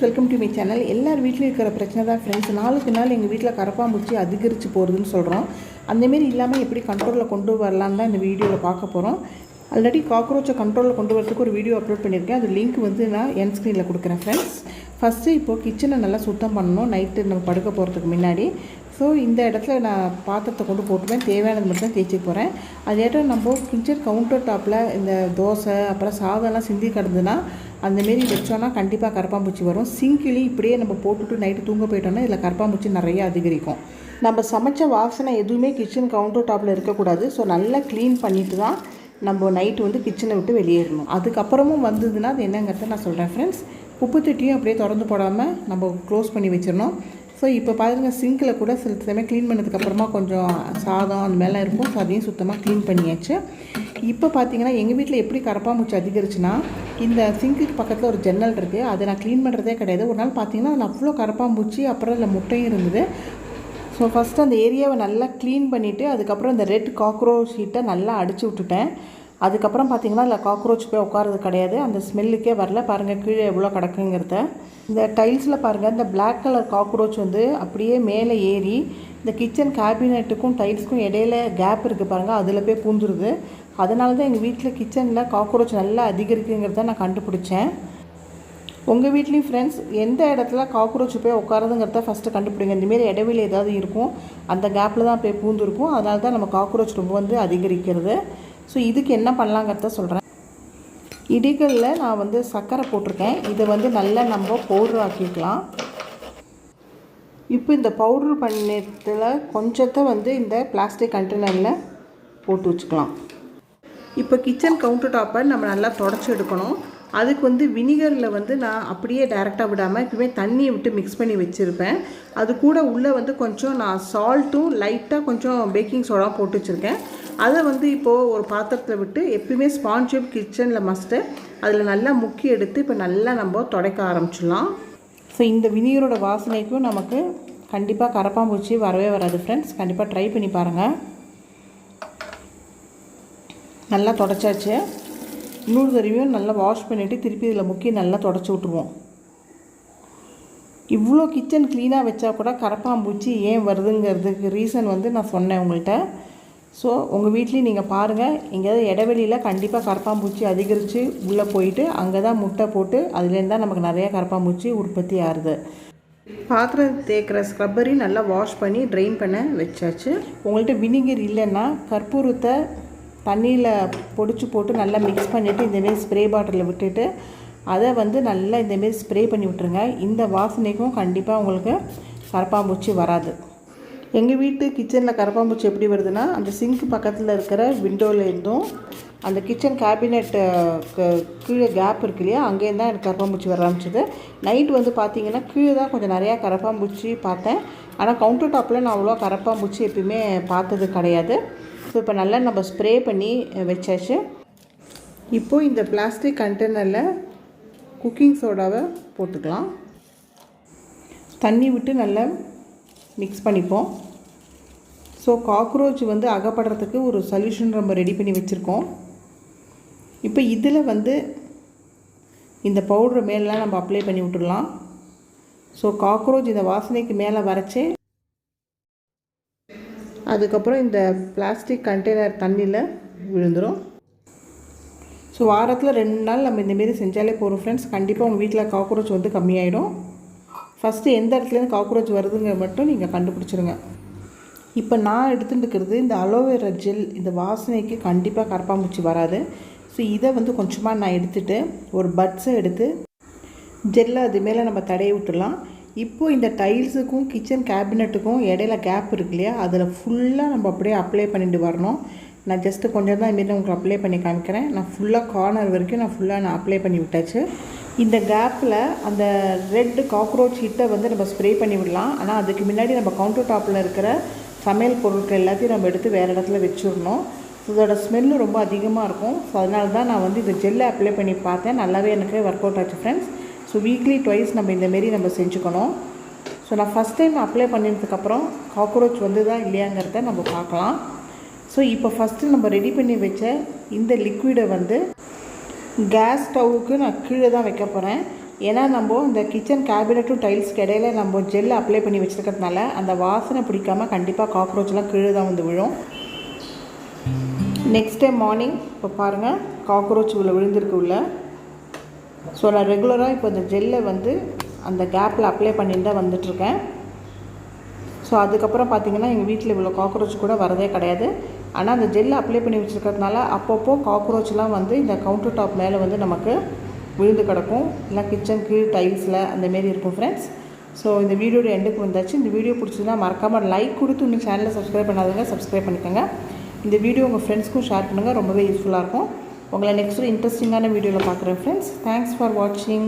Friends welcome to my channel எல்லார் வீட்லையும் இருக்கிற பிரச்சனை தான் ஃப்ரெண்ட்ஸ் நாளுக்கு நாள் எங்கள் வீட்டில் கரப்பாம்பூச்சி அதிகரித்து போகிறதுன்னு சொல்கிறோம் அந்தமாரி இல்லாமல் எப்படி கண்ட்ரோலில் கொண்டு வரலான்னு தான் இந்த வீடியோவில் பார்க்க போகிறோம் ஆல்ரெடி காக்ரோச்சை கண்ட்ரோலில் கொண்டு வரதுக்கு ஒரு வீடியோ அப்லோட் பண்ணியிருக்கேன். அது லிங்க் வந்து நான் என் ஸ்க்ரீனில் கொடுக்குறேன் ஃப்ரெண்ட்ஸ் ஃபஸ்ட்டு இப்போது கிச்சனை நல்லா சுத்தம் பண்ணணும். நைட்டு நம்ம படுக்க போகிறதுக்கு முன்னாடி. ஸோ இந்த இடத்துல நான் பாத்திரத்தை கொண்டு போட்டுப்பேன் தேவையானது மட்டும் தான் தேய்ச்சி போகிறேன் அதேட்டம் நம்ம கிச்சன் கவுண்டர் டாப்பில் இந்த தோசை அப்புறம் சாதம்லாம் சிந்தி கிடந்துன்னா அந்தமாரி வச்சோன்னா கண்டிப்பாக கரப்பாம்பூச்சி வரும். சிங்கிலி இப்படியே நம்ம போட்டுட்டு நைட்டு தூங்க போயிட்டோம்னா இதில் கரப்பாம்பூச்சி நிறைய அதிகரிக்கும். நம்ம சமைச்ச வாசனை எதுவுமே கிச்சன் கவுண்டர் டாப்பில் இருக்கக்கூடாது. ஸோ நல்லா க்ளீன் பண்ணிட்டு தான் நம்ம நைட்டு வந்து கிச்சனை விட்டு வெளியேறணும். அதுக்கப்புறமும் வந்ததுன்னா அது என்னங்கிறத நான் சொல்கிறேன் ஃப்ரெண்ட்ஸ் உப்பு அப்படியே திறந்து போடாமல் நம்ம க்ளோஸ் பண்ணி வச்சிடணும். ஸோ இப்போ பாருங்கள் சிங்கில் கூட சில சமயம் க்ளீன் பண்ணதுக்கப்புறமா கொஞ்சம் சாதம் அந்த மாதிரிலாம் இருக்கும். ஸோ அதையும் சுத்தமாக க்ளீன் பண்ணியாச்சு. இப்போ பார்த்தீங்கன்னா எங்கள் வீட்டில் எப்படி கரப்பாம்பூச்சி அதிகரிச்சுன்னா இந்த சிங்க்குக்கு பக்கத்தில் ஒரு ஜன்னல் இருக்குது அதை நான் க்ளீன் பண்ணுறதே கிடையாது. ஒரு நாள் பார்த்தீங்கன்னா அதில் அவ்வளோ கரப்பாம்பூச்சி அப்புறம் அதில் முட்டையும் இருந்தது. ஸோ ஃபஸ்ட்டு அந்த ஏரியாவை நல்லா க்ளீன் பண்ணிவிட்டு அதுக்கப்புறம் இந்த ரெட் காக்ரோச் ஷீட்டை நல்லா அடிச்சு விட்டுட்டேன். அதுக்கப்புறம் பார்த்தீங்கன்னா அதில் காக்ரோச் போய் உட்காரது கிடையாது. அந்த ஸ்மெல்லுக்கே வரல. பாருங்கள் கீழே எவ்வளோ கிடக்குங்கிறத. இந்த டைல்ஸில் பாருங்கள் இந்த பிளாக் கலர் காக்ரோச் வந்து அப்படியே மேலே ஏறி இந்த கிச்சன் கேபினெட்டுக்கும் டைல்ஸுக்கும் இடையில கேப் இருக்குது பாருங்கள் அதில் போய் பூந்துருது. அதனால தான் எங்கள் வீட்டில் கிச்சனில் காக்ரோச் நல்லா அதிகரிக்குங்கிறத நான் கண்டுபிடிச்சேன். உங்கள் வீட்லேயும் ஃப்ரெண்ட்ஸ் எந்த இடத்துல காக்ரோச் போய் உட்காருதுங்கிறத ஃபஸ்ட்டு கண்டுபிடிங்க. இந்தமாரி இடைவெளி ஏதாவது இருக்கும் அந்த கேப்பில் தான் போய் பூந்துருக்கும். அதனால தான் நம்ம காக்ரோச் ரொம்ப வந்து அதிகரிக்கிறது. ஸோ இதுக்கு என்ன பண்ணலாங்கிறத சொல்கிறேன் இடிகளில் நான் வந்து சர்க்கரை போட்டிருக்கேன். இதை வந்து நல்லா நம்ம பவுட்ரு ஆக்கிக்கலாம். இப்போ இந்த பவுட்ரு பண்ணத்தில் கொஞ்சத்தை வந்து இந்த பிளாஸ்டிக் கண்டெய்னரில் போட்டு வச்சுக்கலாம். இப்போ கிச்சன் கவுண்டர் டாப்பை நம்ம நல்லா தொடச்சி எடுக்கணும். அதுக்கு வந்து வினிகரில் வந்து நான் அப்படியே டைரெக்டாக விடாமல் எப்பவுமே தண்ணியை விட்டு மிக்ஸ் பண்ணி வச்சுருப்பேன். அது கூட உள்ளே வந்து கொஞ்சம் நான் சால்ட்டும் லைட்டாக கொஞ்சம் பேக்கிங் சோடா போட்டு வச்சுருக்கேன். அதை வந்து இப்போது ஒரு பாத்திரத்தில் விட்டு எப்பயுமே ஸ்பாஞ்ச் கிச்சனில் மஸ்ட்டு அதில் நல்லா முக்கி எடுத்து இப்போ நல்லா நம்ம துடைக்க ஆரம்பிச்சிடலாம். ஸோ இந்த வினிகரோட வாசனைக்கும் நமக்கு கண்டிப்பாக கரப்பாம்பூச்சி வரவே வராது ஃப்ரெண்ட்ஸ் கண்டிப்பாக ட்ரை பண்ணி பாருங்கள் நல்லா தொடச்சாச்சு. இன்னொரு தடவையும் நல்லா வாஷ் பண்ணிவிட்டு திருப்பி இதில் முக்கி நல்லா தொடச்சி விட்ருவோம் இவ்வளோ கிச்சன் க்ளீனாக வச்சா கூட கரப்பாம்பூச்சி ஏன் வருதுங்கிறதுக்கு ரீசன் வந்து நான் சொன்னேன் உங்கள்கிட்ட ஸோ உங்கள் வீட்லேயும் நீங்கள் பாருங்கள் எங்கேயாவது இடைவெளியில் கண்டிப்பாக கரப்பாம்பூச்சி அதிகரித்து உள்ளே போயிட்டு அங்கே தான் முட்டை போட்டு அதுலேருந்து தான் நமக்கு நிறையா கரப்பாம்பூச்சி உற்பத்தி ஆகுது பாத்திரம் தேய்க்கிற ஸ்க்ரப்பரையும் நல்லா வாஷ் பண்ணி ட்ரைன் பண்ண வச்சாச்சு. உங்கள்கிட்ட வினிகர் இல்லைன்னா கற்பூரத்தை தண்ணியில் பொடிச்சு போட்டு நல்லா மிக்ஸ் பண்ணிவிட்டு இந்தமாரி ஸ்ப்ரே பாட்டிலில் விட்டுட்டு அதை வந்து நல்லா இந்தமாரி ஸ்ப்ரே பண்ணி விட்டுருங்க. இந்த வாசனைக்கும் கண்டிப்பாக உங்களுக்கு கரப்பாம்பூச்சி வராது. எங்கள் வீட்டு கிச்சனில் கரப்பாம்பூச்சி எப்படி வருதுன்னா அந்த சிங்க் பக்கத்தில் இருக்கிற விண்டோலேருந்தும் இருந்தும் அந்த கிச்சன் கேபினெட்டு கீழே கேப் இருக்கு இல்லையா அங்கேருந்து தான் எனக்கு கரப்பாம்பூச்சி வர ஆரம்பிச்சது. நைட் வந்து பார்த்தீங்கன்னா கீழே தான் கொஞ்சம் நிறையா கரப்பாம்பூச்சி பார்த்தேன். ஆனால் கவுண்டர் டாப்பில் நான் அவ்வளோ கரப்பாம்பூச்சி எப்பயுமே பார்த்தது கிடையாது. ஸோ இப்போ நல்லா நம்ம ஸ்ப்ரே பண்ணி வச்சாச்சு. இப்போது இந்த பிளாஸ்டிக் கண்டெய்னரில் குக்கிங் சோடாவை போட்டுக்கலாம். தண்ணி விட்டு நல்லா மிக்ஸ் பண்ணிப்போம். ஸோ காக்ரோச் வந்து அகப்படுறதுக்கு ஒரு சொல்யூஷன் நம்ம ரெடி பண்ணி வச்சுருக்கோம். இப்போ இதில் வந்து இந்த பவுட்ரு மேலாம் நம்ம அப்ளை பண்ணி விட்டுடலாம். ஸோ காக்ரோச் இந்த வாசனைக்கு மேலே வரைச்சி அதுக்கப்புறம் இந்த பிளாஸ்டிக் கண்டெய்னர் தண்ணியில் விழுந்துடும் ஸோ வாரத்தில் ரெண்டு நாள் நம்ம இந்தமாரி செஞ்சாலே போகிறோம் ஃப்ரெண்ட்ஸ் கண்டிப்பாக உங்கள் வீட்டில் காக்ரோச் வந்து கம்மியாயிடும். ஃபஸ்ட்டு எந்த இடத்துலேருந்து காக்ரோச் வருதுங்க மட்டும் நீங்கள் கண்டுபிடிச்சிருங்க. இப்போ நான் எடுத்துட்டுருக்கிறது இந்த அலோவேரா ஜெல் இந்த வாசனைக்கு கண்டிப்பாக கரப்பாம்பூச்சி வராது. ஸோ இதை வந்து கொஞ்சமாக நான் எடுத்துகிட்டு ஒரு பட்ஸை எடுத்து ஜெல்லை அது மேலே நம்ம தடையை விட்டுடலாம். இப்போது இந்த டைல்ஸுக்கும் கிச்சன் கேபினெட்டுக்கும் இடையில கேப் இருக்கு இல்லையா? அதில் ஃபுல்லாக நம்ம அப்படியே அப்ளை பண்ணிட்டு வரணும். நான் ஜஸ்ட்டு கொஞ்சம் தான் இதுமாரி உங்களுக்கு அப்ளை பண்ணி காமிக்கிறேன். நான் ஃபுல்லாக கார்னர் வரைக்கும் நான் ஃபுல்லாக நான் அப்ளை பண்ணி விட்டாச்சு. இந்த கேப்பில் அந்த ரெட்டு காக்ரோச் ஹிட்டை வந்து நம்ம ஸ்ப்ரே பண்ணி விடலாம். ஆனால் அதுக்கு முன்னாடி நம்ம கவுண்டர் டாப்பில் இருக்கிற சமையல் பொருட்கள் எல்லாத்தையும் நம்ம எடுத்து வேறு இடத்துல வச்சிடணும். இதோட ஸ்மெல்லு ரொம்ப அதிகமாக இருக்கும். ஸோ அதனால தான் நான் வந்து இந்த ஜெல்லை அப்ளை பண்ணி பார்த்தேன். நல்லாவே எனக்கு ஒர்க் அவுட் ஆச்சு ஃப்ரெண்ட்ஸ் ஸோ வீக்லி ட்வைஸ் நம்ம இந்தமாரி நம்ம செஞ்சுக்கணும். ஸோ நான் ஃபஸ்ட் டைம் அப்ளை பண்ணினதுக்கப்புறம் காக்ரோச் வந்துதா இல்லையாங்கிறத நம்ம பார்க்கலாம். ஸோ இப்போ ஃபஸ்ட்டு நம்ம ரெடி பண்ணி வச்ச இந்த லிக்விடை வந்து கேஸ் ஸ்டவ்வுக்கு நான் கீழே தான் வைக்க போகிறேன் ஏன்னா நம்ம இந்த கிச்சன் கேபினட்டும் டைல்ஸ்க்கு இடையில நம்ம ஜெல் அப்ளை பண்ணி வச்சுருக்கிறதுனால அந்த வாசனை பிடிக்காம கண்டிப்பாக காக்ரோச்லாம் கீழே தான் வந்து விழும். நெக்ஸ்ட் டே மார்னிங் இப்போ பாருங்கள் காக்ரோச் உள்ள விழுந்திருக்கு உள்ள. ஸோ நான் ரெகுலராக இப்போ இந்த ஜெல்லை வந்து அந்த கேப்பில் அப்ளை பண்ணிட்டு தான் வந்துட்டுருக்கேன். ஸோ அதுக்கப்புறம் பார்த்தீங்கன்னா எங்கள் வீட்டில் இவ்வளோ காக்ரோச் கூட வரதே கிடையாது. ஆனால் அந்த ஜெல்லை அப்ளை பண்ணி வச்சுருக்கிறதுனால அப்பப்போ காக்ரோச்லாம் வந்து இந்த கவுண்டர் டாப் மேலே வந்து நமக்கு விழுந்து கிடக்கும். இல்லை கிச்சன் கீழ் டைல்ஸில் அந்தமாரி இருக்கும் ஃப்ரெண்ட்ஸ் ஸோ இந்த வீடியோட எண்டுக்கு வந்தாச்சு. இந்த வீடியோ பிடிச்சதுன்னா மறக்காமல் லைக் கொடுத்து இன்னும் சேனலை சப்ஸ்கிரைப் பண்ணாதவங்க சப்ஸ்கிரைப் பண்ணிக்கோங்க. இந்த வீடியோ உங்கள் ஃப்ரெண்ட்ஸ்க்கும் ஷேர் பண்ணுங்கள் ரொம்பவே யூஸ்ஃபுல்லாக இருக்கும். உங்களை நெக்ஸ்ட் இன்ட்ரெஸ்டிங்கான வீடியோவில் பார்க்குறேன் ஃப்ரெண்ட்ஸ் தேங்க்ஸ் ஃபார் வாட்சிங்